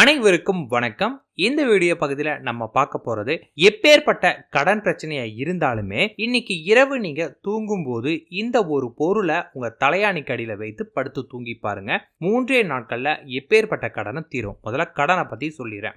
அனைவருக்கும் வணக்கம். இந்த வீடியோ பகுதியில் நம்ம பார்க்க போகிறது எப்பேற்பட்ட கடன் பிரச்சனையாக இருந்தாலுமே இன்னைக்கு இரவு நீங்கள் தூங்கும்போது இந்த ஒரு பொருளை உங்கள் தலையாணிக்கு அடியில் வைத்து படுத்து தூங்கி பாருங்க. மூன்றே நாட்களில் எப்பேற்பட்ட கடனை தீரும். முதல்ல கடனை பற்றி சொல்லிடுறேன்.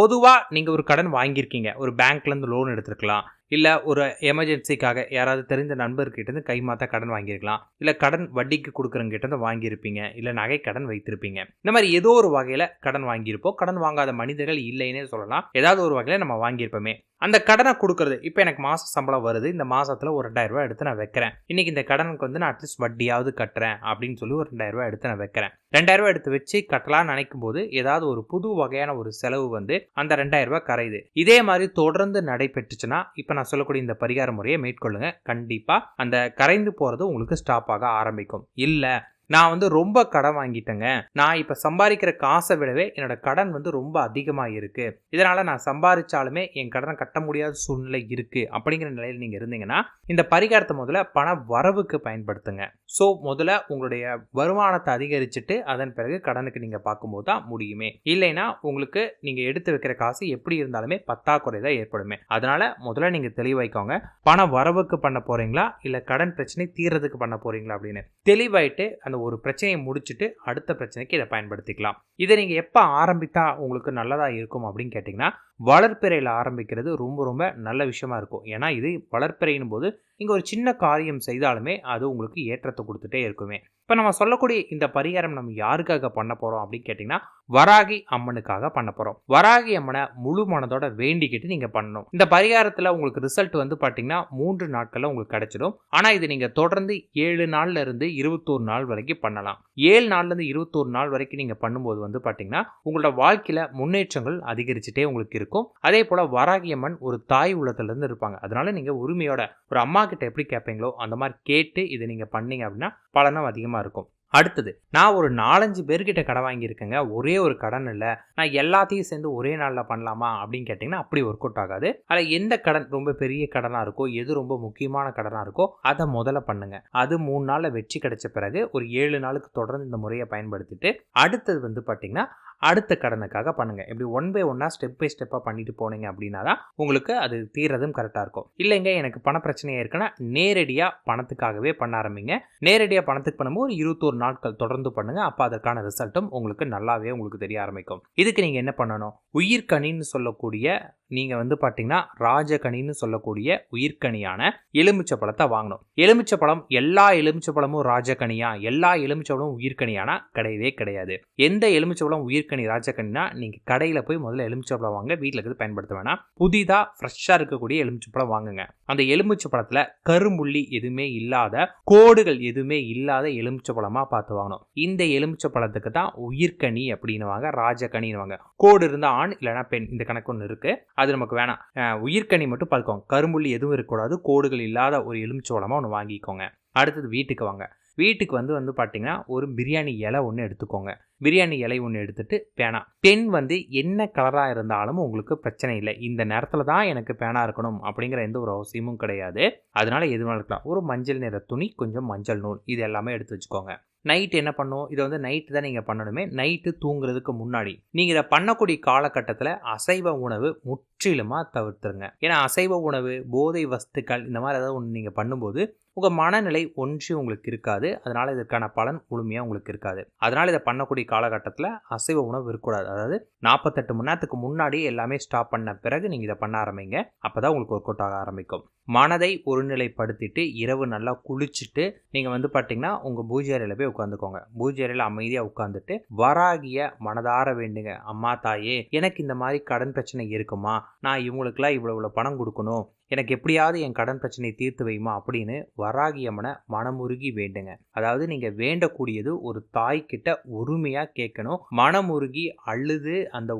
பொதுவாக நீங்கள் ஒரு கடன் வாங்கியிருக்கீங்க. ஒரு பேங்க்லேருந்து லோன் எடுத்திருக்கலாம். இல்லை ஒரு எமர்ஜென்சிக்காக யாராவது தெரிந்த நண்பர்கிட்டேருந்து கைமாற்ற கைமாத்த கடன் வாங்கியிருக்கலாம். இல்லை கடன் வட்டிக்கு கொடுக்குறவங்க வாங்கியிருப்பீங்க. இல்லை நகை கடன் வைத்திருப்பீங்க. இந்த மாதிரி ஏதோ ஒரு வகையில் கடன் வாங்கியிருப்போம். கடன் வாங்காத மனிதர்கள் இல்லைன்னே சொல்லலாம். ஏதாவது ஒரு வகையில் நம்ம வாங்கியிருப்போமே. அந்த கடனை கொடுக்கறது. இப்போ எனக்கு மாத சம்பளம் வருது. இந்த மாதத்தில் ஒரு ரெண்டாயிரரூபா எடுத்து நான் வைக்கிறேன். இன்னைக்கு இந்த கடனுக்கு வந்து நான் அட்லீஸ்ட் வட்டியாவது கட்டுறேன் அப்படின்னு சொல்லி ஒரு ரெண்டாயிரரூபா எடுத்து நான் வைக்கிறேன். ரெண்டாயிரம் எடுத்து வச்சு கட்டலாம்னு நினைக்கும் போது ஏதாவது ஒரு புது வகையான ஒரு செலவு வந்து அந்த ரெண்டாயிரம் கரையுது. இதே மாதிரி தொடர்ந்து நடைபெற்றுச்சுன்னா இப்போ நான் சொல்லக்கூடிய இந்த பரிகார முறையை மேற்கொள்ளுங்க. கண்டிப்பாக அந்த கரைந்து போகிறது உங்களுக்கு ஸ்டாப் ஆக ஆரம்பிக்கும். இல்லை நான் வந்து ரொம்ப கடன் வாங்கிட்டேங்க. நான் இப்போ சம்பாதிக்கிற காசை விடவே என்னோட கடன் வந்து ரொம்ப அதிகமாக இருக்குது இதனால் நான் சம்பாதிச்சாலுமே என் கடனை கட்ட முடியாத சூழ்நிலை இருக்குது அப்படிங்கிற நிலையில் நீங்கள் இருந்தீங்கன்னா இந்த பரிகாரத்தை முதல்ல பண வரவுக்கு பயன்படுத்துங்க. ஸோ முதல்ல உங்களுடைய வருமானத்தை அதிகரிச்சுட்டு அதன் பிறகு கடனுக்கு நீங்கள் பார்க்கும்போது தான் முடியுமே. இல்லைன்னா உங்களுக்கு நீங்கள் எடுத்து வைக்கிற காசு எப்படி இருந்தாலுமே பத்தாக்குறை தான் ஏற்படுமே. அதனால் முதல்ல நீங்கள் தெளிவாய்க்கோங்க பண வரவுக்கு பண்ண போகிறீங்களா இல்லை கடன் பிரச்சனை தீர்றதுக்கு பண்ண போகிறீங்களா அப்படின்னு. தெளிவாயிட்டு அந்த ஒரு பிரச்சனையை முடிச்சுட்டு அடுத்த பிரச்சனைக்கு இதை பயன்படுத்திக்கலாம். இதை நீங்கள் எப்போ ஆரம்பித்தா உங்களுக்கு நல்லதாக இருக்கும் அப்படின்னு கேட்டிங்கன்னா வளர்ப்பிறையில் ஆரம்பிக்கிறது ரொம்ப ரொம்ப நல்ல விஷயமா இருக்கும். ஏன்னா இது வளர்ப்பிறையின் போது இங்கே ஒரு சின்ன காரியம் செய்தாலுமே அது உங்களுக்கு ஏற்றத்தை கொடுத்துட்டே இருக்குமே. இப்போ நம்ம சொல்லக்கூடிய இந்த பரிகாரம் நம்ம யாருக்காக பண்ண போகிறோம் அப்படின்னு கேட்டிங்கன்னா வராகி அம்மனுக்காக பண்ண போகிறோம் வராகி அம்மனை முழு மனதோட வேண்டிக்கிட்டு நீங்கள் பண்ணணும். இந்த பரிகாரத்தில் உங்களுக்கு ரிசல்ட் வந்து பார்த்தீங்கன்னா மூன்று நாட்களில் உங்களுக்கு கிடைச்சிடும். ஆனால் இது நீங்கள் தொடர்ந்து ஏழு நாள்ல இருந்து இருபத்தோரு நாள் வரைக்கும் பண்ணலாம். ஏழு நாள்லேருந்து இருபத்தோரு நாள் வரைக்கும் நீங்கள் பண்ணும்போது வந்து பார்த்தீங்கன்னா உங்களோட வாழ்க்கையில் முன்னேற்றங்கள் அதிகரிச்சுட்டே உங்களுக்கு இருக்கும். அதே போல் வராகியம்மன் ஒரு தாய் உள்ளத்துலேருந்து இருப்பாங்க. அதனால நீங்கள் உரிமையோட ஒரு அம்மா கிட்ட எப்படி கேட்பீங்களோ அந்த மாதிரி கேட்டு இதை நீங்கள் பண்ணீங்க அப்படின்னா பலனும் அதிகமாக இருக்கும். அடுத்தது நான் ஒரு நாலஞ்சு பேர்கிட்ட கடன் வாங்கியிருக்கேங்க. ஒரே ஒரு கடன் இல்லை. நான் எல்லாத்தையும் சேர்ந்து ஒரே நாளில் பண்ணலாமா அப்படின்னு கேட்டிங்கன்னா அப்படி ஒர்க் அவுட் ஆகாது. அதில் எந்த கடன் ரொம்ப பெரிய கடனாக இருக்கோ எது ரொம்ப முக்கியமான கடனாக இருக்கோ அதை முதல்ல பண்ணுங்க. அது மூணு நாளில் வெற்றி கிடைச்ச பிறகு ஒரு ஏழு நாளுக்கு தொடர்ந்து இந்த முறையை பயன்படுத்திட்டு அடுத்தது வந்து பார்த்திங்கன்னா அடுத்த கடனுக்காக பண்ணுங்கள் இப்படி ஒன் பை ஒன்னாக ஸ்டெப் பை ஸ்டெப்பாக பண்ணிட்டு போனீங்க அப்படின்னா தான் உங்களுக்கு அது தீர்றதும் கரெக்டாக இருக்கும். இல்லைங்க எனக்கு பண பிரச்சனையாக இருக்குன்னா நேரடியாக பணத்துக்காகவே பண்ண ஆரம்பிங்க. நேரடியாக பணத்துக்கு பண்ணும்போது ஒரு இருபத்தோரு நாட்கள் தொடர்ந்து பண்ணுங்க. அப்போ அதற்கான ரிசல்ட்டும் உங்களுக்கு நல்லாவே உங்களுக்கு தெரிய ஆரம்பிக்கும். இதுக்கு நீங்கள் என்ன பண்ணணும்? உயிர்கனின்னு சொல்லக்கூடிய நீங்கள் வந்து பார்த்தீங்கன்னா ராஜகனின்னு சொல்லக்கூடிய உயிர்கனியான எலுமிச்சை பழத்தை வாங்கணும். எலுமிச்சை பழம் எல்லா எலுமிச்சை பழமும் ராஜகனியா எல்லா எலுமிச்சை பழமும் உயிர்கனியானா கிடையவே கிடையாது. எந்த எலுமிச்சை பழம் உயிர் உயிர்கனி ராஜகனினா நீங்கள் கடையில் போய் முதல்ல எலுமிச்சப்பழம் வாங்க வீட்டில் இருக்கிறது பயன்படுத்த வேணாம். புதிதாக ஃப்ரெஷ்ஷாக இருக்கக்கூடிய எலுமிச்சப்பழம் வாங்குங்க. அந்த எலுமிச்சை பழத்தில் கரும்புள்ளி எதுவுமே இல்லாத கோடுகள் எதுவுமே இல்லாத எலுமிச்சை பழமாக பார்த்து வாங்கணும். இந்த எலுமிச்சை பழத்துக்கு தான் உயிர்கனி அப்படின்னுவாங்க ராஜகனின்னுவாங்க. கோடு இருந்தால் ஆண் இல்லைனா பெண் இந்த கணக்கு ஒன்று இருக்குது அது நமக்கு வேணாம். உயிர்கனி மட்டும் பார்த்துக்கோங்க. கரும்புள்ளி எதுவும் இருக்கக்கூடாது கோடுகள் இல்லாத ஒரு எலுமிச்சோளமாக ஒன்று வாங்கிக்கோங்க. அடுத்தது வீட்டுக்கு வாங்க. வீட்டுக்கு வந்து வந்து பார்த்தீங்கன்னா ஒரு பிரியாணி இலை ஒன்று எடுத்துக்கோங்க. பிரியாணி இலை ஒன்று எடுத்துகிட்டு பேனா. பென் வந்து என்ன கலராக இருந்தாலும் உங்களுக்கு பிரச்சனை இல்லை. இந்த நேரத்தில் தான் எனக்கு பேனா இருக்கணும் அப்படிங்கிற எந்த ஒரு அவசியமும் கிடையாது. அதனால எது இருக்கலாம் ஒரு மஞ்சள் நிற துணி கொஞ்சம் மஞ்சள் நூல். இது எல்லாமே எடுத்து வச்சுக்கோங்க. நைட் என்ன பண்ணும் இதை வந்து நைட்டு தான் நீங்கள் பண்ணணுமே. நைட்டு தூங்குறதுக்கு முன்னாடி. நீங்கள் இதை பண்ணக்கூடிய காலகட்டத்தில் அசைவ உணவு முற்றிலுமாக தவிர்த்துருங்க. ஏன்னா அசைவ உணவு போதை வஸ்துக்கள் இந்த மாதிரி ஏதாவது ஒன்று நீங்கள் பண்ணும்போது உங்கள் மனநிலை ஒன்று உங்களுக்கு இருக்காது. அதனால் இதற்கான பலன் முழுமையாக உங்களுக்கு இருக்காது. அதனால் இதை பண்ணக்கூடிய காலகட்டத்தில் அசைவ உணவு இருக்கக்கூடாது. அதாவது நாற்பத்தெட்டு மணி நேரத்துக்கு முன்னாடி எல்லாமே ஸ்டாப் பண்ண பிறகு நீங்கள் இதை பண்ண ஆரம்பிங்க. அப்போ தான் உங்களுக்கு ஒர்க் அவுட் ஆக ஆரம்பிக்கும். மனதை ஒருநிலைப்படுத்திட்டு இரவு நல்லா குளிச்சுட்டு நீங்கள் வந்து பார்த்தீங்கன்னா உங்கள் பூஜை அறையில் போய் உட்காந்துக்கோங்க. பூஜை அறையில் அமைதியாக உட்காந்துட்டு வராகிய மனதார வேண்டுங்க. அம்மா தாயே எனக்கு இந்த மாதிரி கடன் பிரச்சனை இருக்குமா? நான் இவங்களுக்குலாம் இவ்வளோ இவ்வளோ பணம் கொடுக்கணும். எனக்கு எப்படியாவது என் கடன் பிரச்சனையை தீர்த்து வைமா அப்படின்னு வராகி அம்மனை மனமுருகி வேண்டுங்க. அதாவது நீங்கள் வேண்டக்கூடியது ஒரு தாய்கிட்ட உரிமையாக கேட்கணும். மனமுருகி அழுது அந்த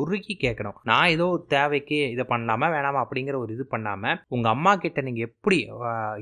உருகி கேட்கணும். நான் ஏதோ தேவைக்கு இதை பண்ணலாமா வேணாமா அப்படிங்கிற ஒரு இது பண்ணாமல் உங்கள் அம்மா கிட்ட நீங்கள் எப்படி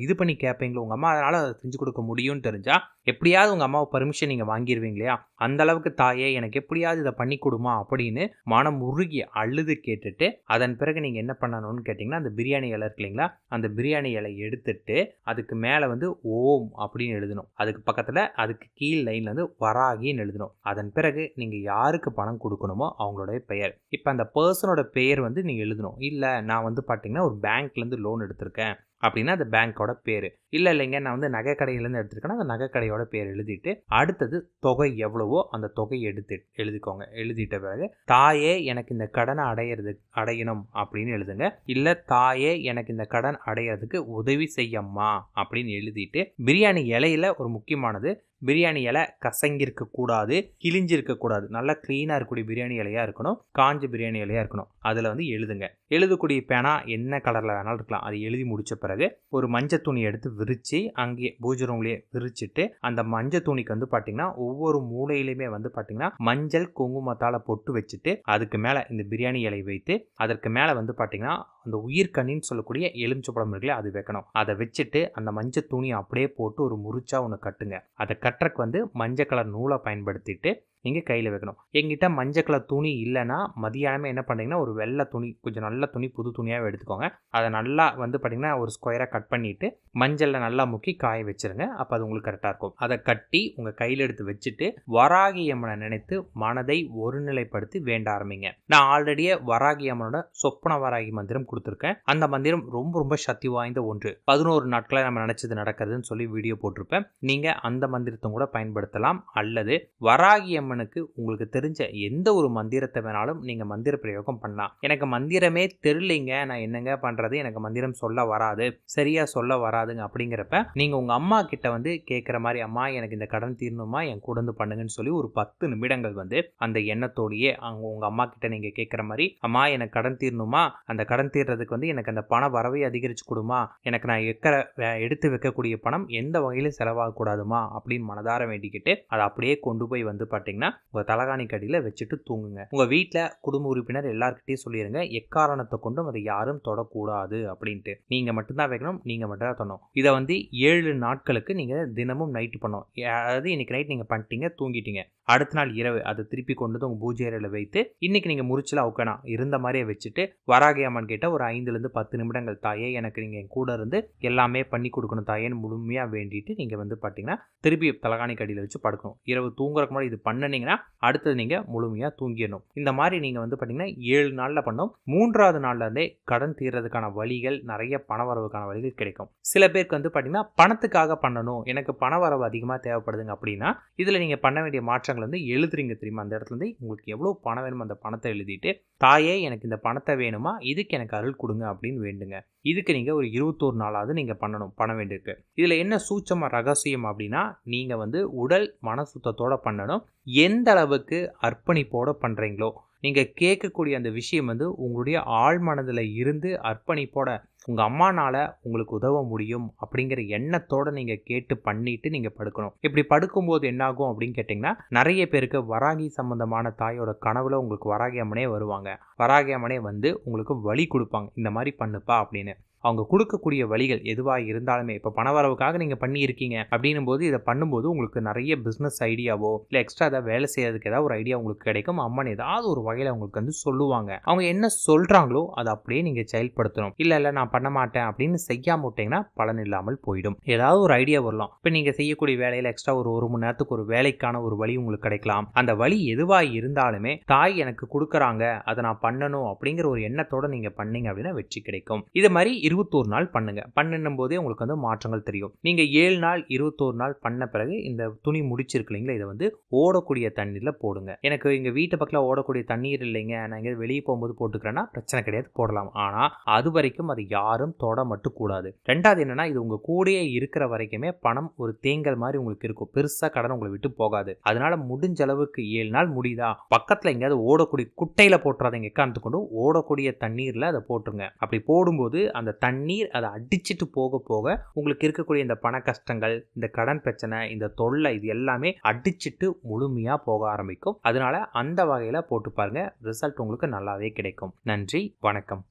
இது பண்ணி கேட்பீங்களோ உங்கள் அம்மா அதனால் அதை செஞ்சு கொடுக்க முடியும்னு தெரிஞ்சா எப்படியாவது உங்கள் அம்மாவை பர்மிஷன் நீங்கள் வாங்கிடுவீங்க இல்லையா அந்த அளவுக்கு தாயே எனக்கு எப்படியாவது இதை பண்ணி கொடுமா அப்படின்னு மனம் உருகி அழுது கேட்டுட்டு அதன் பிறகு நீங்கள் என்ன பண்ணணும்னு கேட்டிங்கன்னா அந்த பிரியாணி இலை இருக்கு இல்லைங்களா? அந்த பிரியாணி இலை எடுத்துட்டு அதுக்கு மேலே வந்து ஓம் அப்படின்னு எழுதணும். அதுக்கு பக்கத்தில் அதுக்கு கீழ் லைனில் வந்து வராகின்னு எழுதணும். அதன் பிறகு நீங்கள் யாருக்கு பணம் கொடுக்கணுமோ அவங்களுடைய பெயர். இப்போ அந்த பர்சனோட பெயர் வந்து நீங்கள் எழுதணும். இல்லை நான் வந்து பார்த்தீங்கன்னா ஒரு பேங்க்லேருந்து லோன் எடுத்திருக்கேன். அப்படின்னா அந்த பேங்க்கோட பேர். இல்லை இல்லைங்க நான் வந்து நகை கடையிலேருந்து எடுத்துருக்கேன்னா அந்த நகை கடையோட பேர் எழுதிட்டு அடுத்தது தொகை எவ்வளவோ அந்த தொகையை எடுத்து எழுதிக்கோங்க. எழுதிட்ட பிறகு தாயே எனக்கு இந்த கடனை அடையிறது அடையணும் அப்படின்னு எழுதுங்க. இல்லை தாயே எனக்கு இந்த கடன் அடையிறதுக்கு உதவி செய்யம்மா அப்படின்னு எழுதிட்டு பிரியாணி இலையில ஒரு முக்கியமானது பிரியாணி இலை கசங்கிருக்க கூடாது கிழிஞ்சிருக்க கூடாது. நல்லா க்ளீனாக இருக்கக்கூடிய பிரியாணி இலையாக இருக்கணும் காஞ்ச பிரியாணி இலையாக இருக்கணும். அதில் வந்து எழுதுங்க. எழுதக்கூடிய பேனா என்ன கலரில் வேணாலும் இருக்கலாம். அது எழுதி முடித்த பிறகு ஒரு மஞ்சள் துணி எடுத்து விரித்து அங்கேயே பூஜை ரூம்லேயே விரிச்சிட்டு அந்த மஞ்சள் துணிக்கு வந்து பார்த்தீங்கன்னா ஒவ்வொரு மூலையிலையுமே வந்து பார்த்தீங்கன்னா மஞ்சள் குங்குமத்தால் பொட்டு வச்சுட்டு அதுக்கு மேலே இந்த பிரியாணி இலை வைத்து அதற்கு மேலே வந்து பார்த்தீங்கன்னா அந்த உயிர்கண்ணின்னு சொல்லக்கூடிய எலுமிச்சப்பழம் இருக்குல்ல அது வைக்கணும். அதை வச்சுட்டு அந்த மஞ்சள் துணியை அப்படியே போட்டு ஒரு முறிச்சா ஒன்று கட்டுங்க. அதை கட்டுறக்கு வந்து மஞ்சள் கலர் நூலை பயன்படுத்திட்டு நீங்கள் கையில் வைக்கணும். எங்கிட்ட மஞ்சள் கலர் துணி இல்லைன்னா மதியானமே என்ன பண்ணுறீங்கன்னா ஒரு வெள்ளை துணி கொஞ்சம் நல்ல துணி புது துணியாக எடுத்துக்கோங்க. அதை நல்லா வந்து பார்த்தீங்கன்னா ஒரு ஸ்கொயராக கட் பண்ணிவிட்டு மஞ்சளில் நல்லா முக்கி காய வச்சுருங்க. அப்போ அது உங்களுக்கு கரெக்டாக இருக்கும். அதை கட்டி உங்கள் கையில் எடுத்து வச்சுட்டு வராகி அம்மனை நினைத்து மனதை ஒருநிலைப்படுத்தி வேண்ட ஆரம்பிங்க. நான் ஆல்ரெடியே வராகி அம்மனோட சொப்பன வராகி மந்திரம் கொடுத்துருக்கேன். அந்த மந்திரம் ரொம்ப ரொம்ப சக்தி வாய்ந்த ஒன்று. பதினோரு நாட்களை நம்ம நினச்சது நடக்கிறதுன்னு சொல்லி வீடியோ போட்டிருப்பேன். நீங்கள் அந்த மந்திரத்தை கூட பயன்படுத்தலாம். அல்லது வராகி அம்மனுக்கு உங்களுக்கு தெரிஞ்ச எந்த ஒரு மந்திரத்தை வேணாலும் நீங்கள் மந்திர பிரயோகம் பண்ணலாம். எனக்கு மந்திரமே தெரிலிங்க நான் என்னங்க பண்ணுறது எனக்கு மந்திரம் சொல்ல வராது. சரியா சொல்ல வராதுங்க அப்படிங்கிறப்ப நீங்கள் உங்கள் அம்மா கிட்ட வந்து கேட்குற மாதிரி அம்மா எனக்கு இந்த கடன் தீரணுமா? என் கூட வந்து பண்ணுங்கன்னு சொல்லி ஒரு பத்து நிமிடங்கள் வந்து அந்த எண்ணத்தோடையே அவங்க உங்கள் அம்மா கிட்ட நீங்கள் கேட்குற மாதிரி அம்மா எனக்கு கடன் தீரணுமா? அந்த கடன் தீர்றதுக்கு வந்து எனக்கு அந்த பண வரவை அதிகரிச்சு கொடுமா? எனக்கு நான் வைக்கிற வே- எடுத்து வைக்கக்கூடிய பணம் எந்த வகையிலும் செலவாகக்கூடாதுமா? அப்படின்னு மனதார வேண்டிக்கிட்டு அதை அப்படியே கொண்டு போய் வந்து பார்த்தீங்கன்னா உங்கள் தலகாணி கடியில் வச்சுட்டு தூங்குங்க. உங்கள் வீட்டில் குடும்ப உறுப்பினர் எல்லாருக்கிட்டையும் சொல்லிடுங்க எக்காரணத்தை கொண்டும் அதை யாரும் தொடக்கூடாது அப்படின்ட்டு. நீங்கள் மட்டும்தான் வைக்கணும் நீங்கள் மட்டும் தான் தொடணும் இதை வந்து ஏழு நாட்களுக்கு நீங்கள் தினமும் நைட்டு பண்ணணும். அதாவது இன்னைக்கு நைட் நீங்கள் பண்ணிட்டீங்க தூங்கிட்டீங்க. அடுத்த நாள் இரவு அதை திருப்பி கொண்டு வந்து உங்கள் பூஜை அறையில் வைத்து இன்னைக்கு நீங்கள் முறிச்சில் அவுக்கணா இருந்த மாதிரியே வச்சுட்டு வராகி அம்மன் கிட்ட ஒரு ஐந்துலேருந்து பத்து நிமிடங்கள் தாயே எனக்கு நீங்கள் என் கூட இருந்து எல்லாமே பண்ணி கொடுக்கணும் தாயேன்னு முழுமையாக வேண்டிட்டு நீங்கள் வந்து பார்த்தீங்கன்னா திருப்பி தலகாணி கடியில் வச்சு படுக்கணும். இரவு தூங்குறக்கு முன்னாடி இது பண்ண பண்ணிங்கன்னா அடுத்தது நீங்கள் முழுமையாக தூங்கிடணும். இந்த மாதிரி நீங்கள் வந்து பார்த்தீங்கன்னா ஏழு நாளில் பண்ணோம். மூன்றாவது நாள்ல இருந்தே கடன் தீர்றதுக்கான வழிகள் நிறைய பண வரவுக்கான வழிகள் கிடைக்கும். சில பேருக்கு வந்து பார்த்தீங்கன்னா பணத்துக்காக பண்ணணும். எனக்கு பண வரவு அதிகமாக தேவைப்படுதுங்க அப்படின்னா இதில் நீங்கள் பண்ண வேண்டிய மாற்றங்கள் வந்து எழுதுறீங்க தெரியுமா? அந்த இடத்துல இருந்து உங்களுக்கு எவ்வளோ பணம் வேணுமோ அந்த பணத்தை எழுதிட்டு தாயே எனக்கு இந்த பணத்தை வேணுமா? இதுக்கு எனக்கு அருள் கொடுங்க அப்படின்னு வேண்டுங்க. இதுக்கு நீங்கள் ஒரு இருபத்தோரு நாளாவது நீங்கள் பண்ணணும் பண்ண வேண்டியிருக்கு. இதில் என்ன சூட்சமாக ரகசியம் அப்படின்னா நீங்கள் வந்து உடல் மன சுத்தத்தோடு பண்ணணும். எந்த அளவுக்கு அர்ப்பணிப்போட பண்ணுறீங்களோ நீங்கள் கேட்கக்கூடிய அந்த விஷயம் வந்து உங்களுடைய ஆழ்மனதில் இருந்து அர்ப்பணிப்போட உங்கள் அம்மானால் உங்களுக்கு உதவ முடியும் அப்படிங்கிற எண்ணத்தோடு நீங்கள் கேட்டு பண்ணிவிட்டு நீங்கள் படுக்கணும். இப்படி படுக்கும்போது என்னாகும் அப்படின்னு கேட்டிங்கன்னா நிறைய பேருக்கு வராகி சம்பந்தமான தாயோட கனவில் உங்களுக்கு வராகி அம்மனே வருவாங்க. வராகி அம்மனே வந்து உங்களுக்கு வழி கொடுப்பாங்க. இந்த மாதிரி பண்ணுப்பா அப்படின்னு. அவங்க கொடுக்கக்கூடிய வழிகள் எதுவாக இருந்தாலுமே இப்போ பணவரவுக்காக நீங்கள் பண்ணியிருக்கீங்க அப்படின்னும் போது இதை பண்ணும்போது உங்களுக்கு நிறைய பிஸ்னஸ் ஐடியாவோ இல்லை எக்ஸ்ட்ரா ஏதாவது வேலை செய்யறதுக்கு ஏதாவது ஒரு ஐடியா உங்களுக்கு கிடைக்கும். அம்மன் ஏதாவது ஒரு வகையில் உங்களுக்கு வந்து சொல்லுவாங்க. அவங்க என்ன சொல்கிறாங்களோ அதை அப்படியே நீங்கள் செயல்படுத்தணும். இல்லை இல்லை நான் பண்ண மாட்டேன் அப்படின்னு செய்யாம விட்டீங்கன்னா பலன் இல்லாமல் போயிடும். ஏதாவது ஒரு ஐடியா வரலாம். இப்போ நீங்கள் செய்யக்கூடிய வேலையில் எக்ஸ்ட்ரா ஒரு ஒரு மணி நேரத்துக்கு ஒரு வேலைக்கான ஒரு வழி உங்களுக்கு கிடைக்கலாம். அந்த வழி எதுவாக இருந்தாலுமே தாய் எனக்கு கொடுக்குறாங்க அதை நான் பண்ணணும் அப்படிங்கிற ஒரு எண்ணத்தோட நீங்கள் பண்ணீங்க அப்படின்னா வெற்றி கிடைக்கும். இது மாதிரி இருபத்தோரு நாள் பண்ணுங்கள் பண்ணும் போதே உங்களுக்கு வந்து மாற்றங்கள் தெரியும். நீங்கள் ஏழு நாள் இருபத்தோரு நாள் பண்ண பிறகு இந்த துணி முடிச்சிருக்கு இல்லைங்களா இதை வந்து ஓடக்கூடிய தண்ணீரில் போடுங்க. எனக்கு எங்கள் வீட்டு பக்கத்தில் ஓடக்கூடிய தண்ணீர் இல்லைங்க. நான் எங்கேயாவது வெளியே போகும்போது போட்டுக்கிறேன்னா பிரச்சனை கிடையாது போடலாம். ஆனால் அது வரைக்கும் அதை யாரும் தொட மட்டும் கூடாது. ரெண்டாவது என்னன்னா இது உங்கள் கூடயே இருக்கிற வரைக்குமே பணம் ஒரு தேங்கல் மாதிரி உங்களுக்கு இருக்கும். பெருசாக கடன் உங்களை விட்டு போகாது. அதனால முடிஞ்ச அளவுக்கு ஏழு நாள் முடியுதா? பக்கத்தில் எங்கேயாவது ஓடக்கூடிய குட்டையில் போட்டுறாதீங்க. எக்காந்து கொண்டு ஓடக்கூடிய தண்ணீரில் அதை போட்டுருங்க. அப்படி போடும்போது அந்த தண்ணீர் அதை அடிச்சிட்டு போக போக உங்களுக்கு இருக்கக்கூடிய இந்த பண கஷ்டங்கள் இந்த கடன் பிரச்சனை இந்த தொல்லை இது எல்லாமே அடிச்சிட்டு முழுமையாக போக ஆரம்பிக்கும். அதனால அந்த வகையில் போட்டு பாருங்க. ரிசல்ட் உங்களுக்கு நல்லாவே கிடைக்கும். நன்றி வணக்கம்.